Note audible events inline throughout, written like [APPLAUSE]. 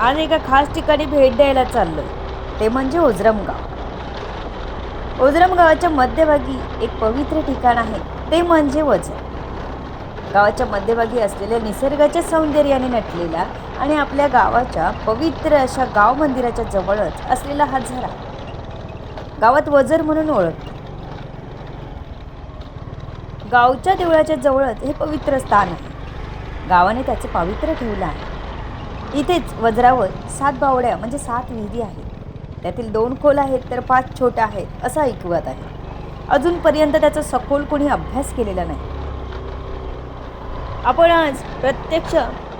आज एका खास ठिकाणी भेट द्यायला चाललोय. ते म्हणजे ओझरमगाव ओझरमगावाच्या मध्यभागी एक पवित्र ठिकाण आहे ते म्हणजे वजन. गावाच्या मध्यभागी असलेल्या निसर्गाच्या सौंदर्याने नटलेला आणि आपल्या गावाच्या पवित्र अशा गाव मंदिराच्या जवळच असलेला हा झरा. गावात वजर म्हणून ओळखतो. गावच्या देवळाच्या जवळच हे पवित्र स्थान आहे. गावाने त्याचं पावित्र्य ठेवलं आहे. इथेच वज्रावर सात बावड्या म्हणजे सात विहिरी आहेत. त्यातील दोन खोल आहेत तर पाच छोट्या आहेत असा ऐकवत आहे. अजूनपर्यंत त्याचा सखोल कोणी अभ्यास केलेला नाही. आपण आज प्रत्यक्ष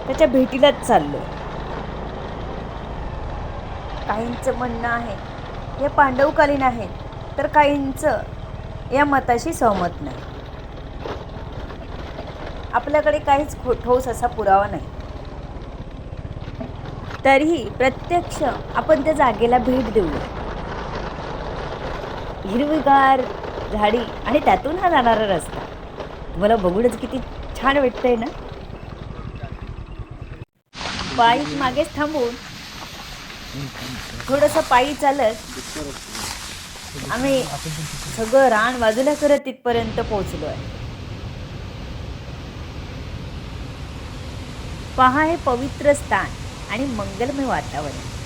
त्याच्या भेटीलाच चाललो काहींचं म्हणणं आहे हे पांडवकालीन आहेत तर काहींचं या मताशी सहमत नाही. आपल्याकडे काहीच खो ठोस असा पुरावा नाही. तरीही प्रत्यक्ष आपण त्या जागेला भेट देऊया हिरवीगार झाडी आणि त्यातून हा जाणारा रस्ता. तुम्हाला बघूनच किती छान वाटतंय ना? बाईक मागेच थांबून. थोडंसं पायी चालत आम्ही सगळं रान बाजूला करत तिथपर्यंत पोहोचलो आहे पहा हे पवित्र स्थान. आणि मंगलमय वातावरण.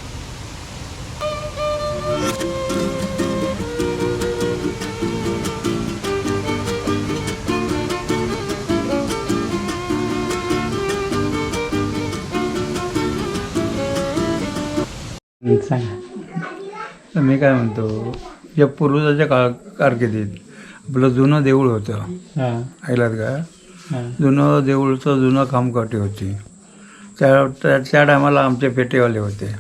तर मी काय म्हणतो या पूर्वजाच्या काळ कारकिर्दीत आपलं जुनं देऊळ होतं. हां. ऐकलात का? हां. जुनं देऊळचं जुनं कामकाठी होती. त्या त्या त्या टायमाला आमचे पेटेवाले होते.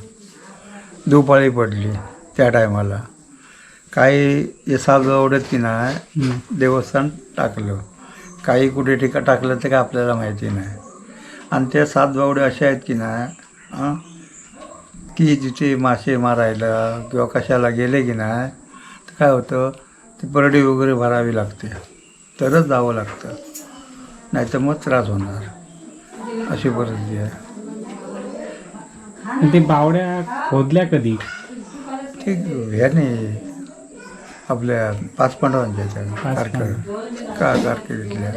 दुपाळी पडली त्या टायमाला. काही हे सालगावड्यात की नाही देवस्थान टाकलं. काही कुठे ठिका टाकलं ते काय आपल्याला माहिती नाही. आणि त्या सात बावडे अशा आहेत की नाही हां की जिथे मासे मारायला किंवा कशाला गेले की नाही तर काय होतं ती परडी वगैरे भरावी लागते. तरच जावं लागतं. नाही तर मग त्रास होणार. अशी परिस्थिती आहे. ते बावड्या खोदल्या कधी? ठीक ह्याने आपल्या पाच पांडवांच्या कारकीर्द का कारकिर्दीतल्या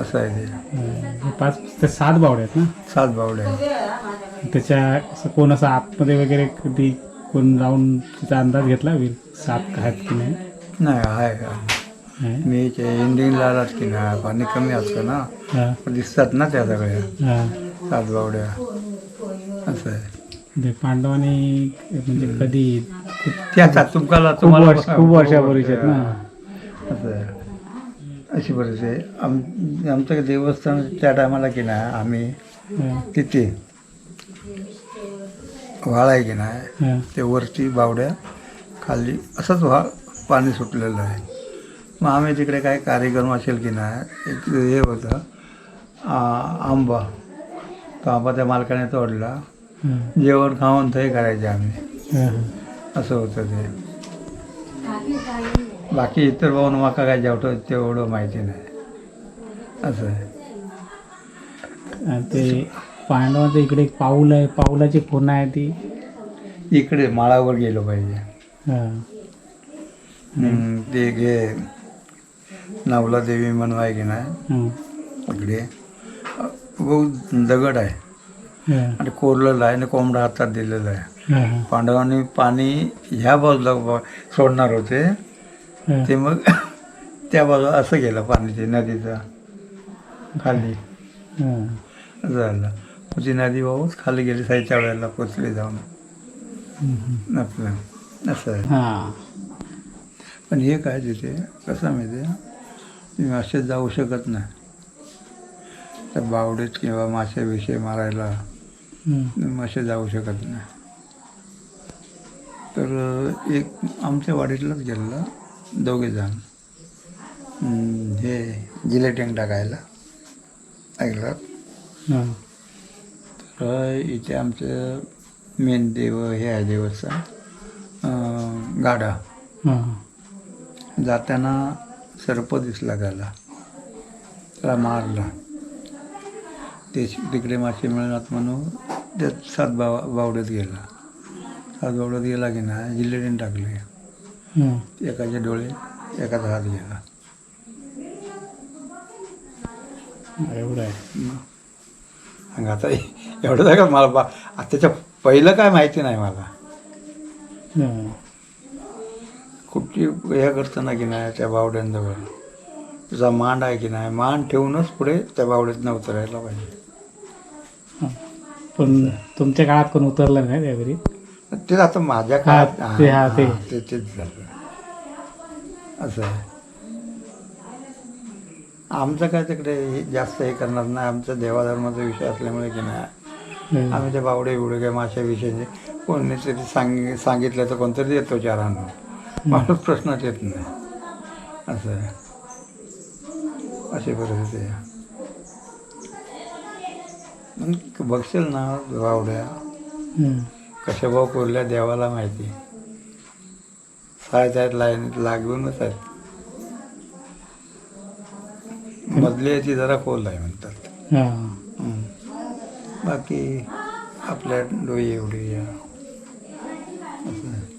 असं आहे ते. पाच ते सात बावड्या आहेत ना? सात बावड्या. आहेत. त्याच्या असं कोण असं आतमध्ये वगैरे कधी कोण जाऊन त्याचा अंदाज घेतला होईल? सात आहेत की नाही? नाही आहे का? मी ते इंडियनला आलात की नाही पाणी कमी असतं ना पण दिसतात ना त्या सगळ्या. हां. सात बावड्या. असं आहे. ते पांडवांनी म्हणजे कधी ते आता तुमकाला तुम्हाला खूप वर्षापूर्वीचे आहेत ना. असं आहे. अशी परिस्थिती आहे. आम आमचं देवस्थान त्या टायमाला की नाही आम्ही तिथे व्हाळ आहे की नाही ते वरची बावड्या खाली असंच व्हा पाणी सुटलेलं आहे. मग आम्ही तिकडे काय कार्यक्रम असेल की नाही एक हे होतं आ, आंबा. तो आंबा त्या मालकाने तोडला. जेवण खाऊन ते करायचे आम्ही. असं होतं ते. बाकी इतर भाऊन माका काय जेवतो तेवढं माहिती नाही. असं आहे. आणि ते पांडवांचं इकडे एक पाऊल आहे पाऊलाची खूण आहे ती. इकडे माळावर गेलो पाहिजे. हां, ते घे. नवला देवी म्हणून आहे की नाही? इकडे. बहुत दगड आहे. आणि कोरलेलं आहे आणि कोंबडा हातात दिलेला आहे. पांडवांनी पाणी ह्या बाजूला सोडणार होते. ते मग [COUGHS] त्या बाजूला असं गेलं पाणी ते नदीचं खाली. झालं. ती नदी वाहूच खाली गेली साईच्या वेळेला पोचली जाऊन. आपलं. असं आहे. हां. पण हे काय तिथे? कसं माहिती आहे? तुम्ही असेच जाऊ शकत नाही. त्या बावडीत किंवा मासे विषय मारायला असे जाऊ शकत नाही. तर एक आमच्या वाडीतलाच गेलेला दोघे जण. हे जिलेटिंग टाकायला. ऐकलं? तर इथे आमचं मेन देव हे आहे देवस्थान अं, गाडा जाताना सर्प दिसला त्याला. त्याला मारला. ते तिकडे मासे मिळणार म्हणून त्यात सात बाव बावड्यात गेला. सात बावड्यात गेला की ना जिल्लेटीन टाकले. एकाचे डोळे एकाचा हात गेला. एवढं आहे. आता एवढं जागा मला बा त्याच्या पहिलं काय माहिती नाही मला. हं. कुठली हे करताना की नाही त्या बावड्यांजवळ. तुझा मांड आहे की नाही मांड ठेवूनच पुढे त्या बावड्यात उतरायला पाहिजे. पण तुमच्या काळात कोण उतरलं नाही त्यावेळी ते आता माझ्या काळात ते, हा, तेच झालं. असं आहे. आमचं काय तिकडे हे जास्त हे करणार नाही आमचा देवाधर्माचा विषय असल्यामुळे की नाही. आम्ही ते बावडे बिवडे काय माशा विषयी कोणी तरी सांग सांगितलं तर कोणतरी येतो चारांना. माणूस प्रश्नच येत नाही. असं आहे. अशी परिस्थिती आहे. मग बघशील ना बावड्या हं. कशा भाऊ कोरल्या देवाला माहिती. सायत आहेत लाईनीत लागूनच आहेत. मधली आहे ती जरा खोल आहे म्हणतात. बाकी आपल्या डोई एवढी या असं आहे.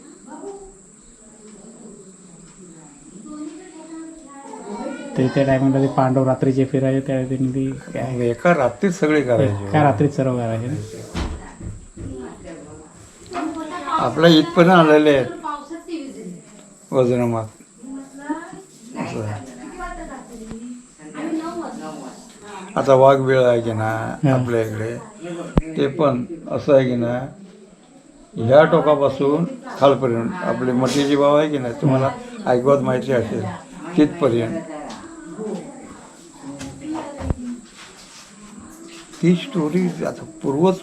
ते त्या टायमाला ते पांडव रात्रीचे फिरायचे त्या त्यांनी ते काय मग एका रात्रीत सगळे करायचे. काय रात्रीत सर्व करायचे. ना? आपल्या इथपर्यंत आलेले आहेत. वजनमात असं आहे. आता वाघ वेळ आहे की ना आपल्या इकडे ते पण असं आहे की ना ह्या टोकापासून खालपर्यंत. आपली मटीची बाव आहे की नाही तुम्हाला ऐकवत माहिती असेल तिथपर्यंत. ती स्टोरी आता पूर्वच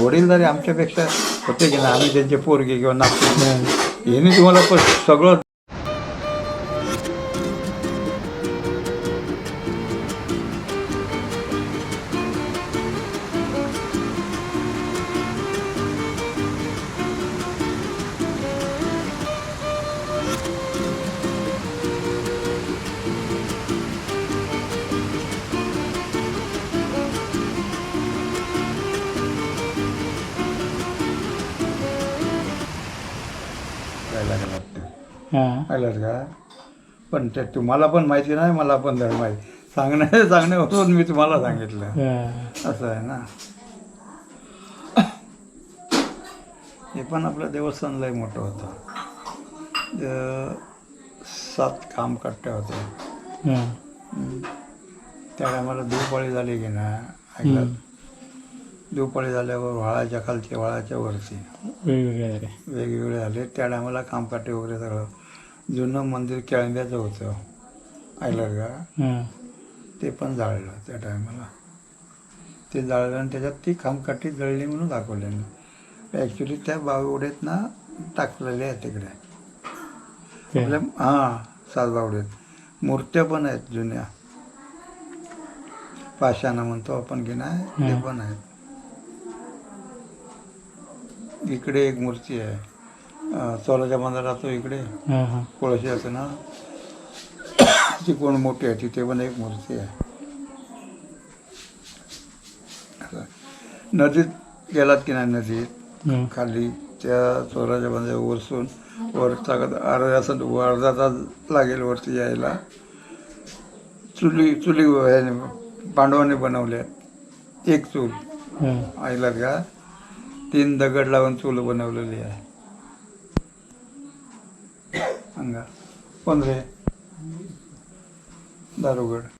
वडीलधारी आमच्यापेक्षा होते की ना आम्ही त्यांचे पोरगे किंवा नागपूर हं. यांनी तुम्हाला पण सगळं पाहिलं का? पण ते तुम्हाला पण माहिती नाही मला पण धड माहिती. सांगण्या सांगण्यावरून मी तुम्हाला सांगितलं. असं आहे ना. हे पण आपलं देवस्थान लय मोठं होतं. सात काम कट्ट्या होत्या हां. त्या टायमाला दुपाळी झाली की ना ऐकलं. दुपाळी झाल्यावर व्हाळाच्या खालची व्हाळाच्या वरती वेगवेगळे झाले वेगवेगळे झाले त्या टायमाला कामकाटे वगैरे सगळं. जुनं मंदिर केळंब्याचं होतं. हां. ते पण जाळलं त्या टायमाला. ते जाळलं आणि त्याच्यात ती खामकाठी जळली म्हणून दाखवले ॲक्च्युली त्या बावड्यात ना टाकलेले आहेत तिकडे. आपल्या हां सात बावड्यात. मूर्त्या पण आहेत जुन्या. पाषाणा म्हणतो आपण की नाही ते. पण आहेत. इकडे एक मूर्ती आहे. चोलाच्या बंदरात तो इकडे. कोळशी असं ना ती कोण मोठी आहे? तिथे पण एक मूर्ती आहे. नदीत गेलात की नाही नदीत. खाली त्या चोराच्या बंदर वरसून वर टाकत अर्धा असं अर्धा तास लागेल वरती यायला. चुली चुली पांडवांनी बनवल्या एक चूल. ऐकलात का तीन दगड लावून चूल बनवलेली आहे. अंगा. पंधरे दारुगड.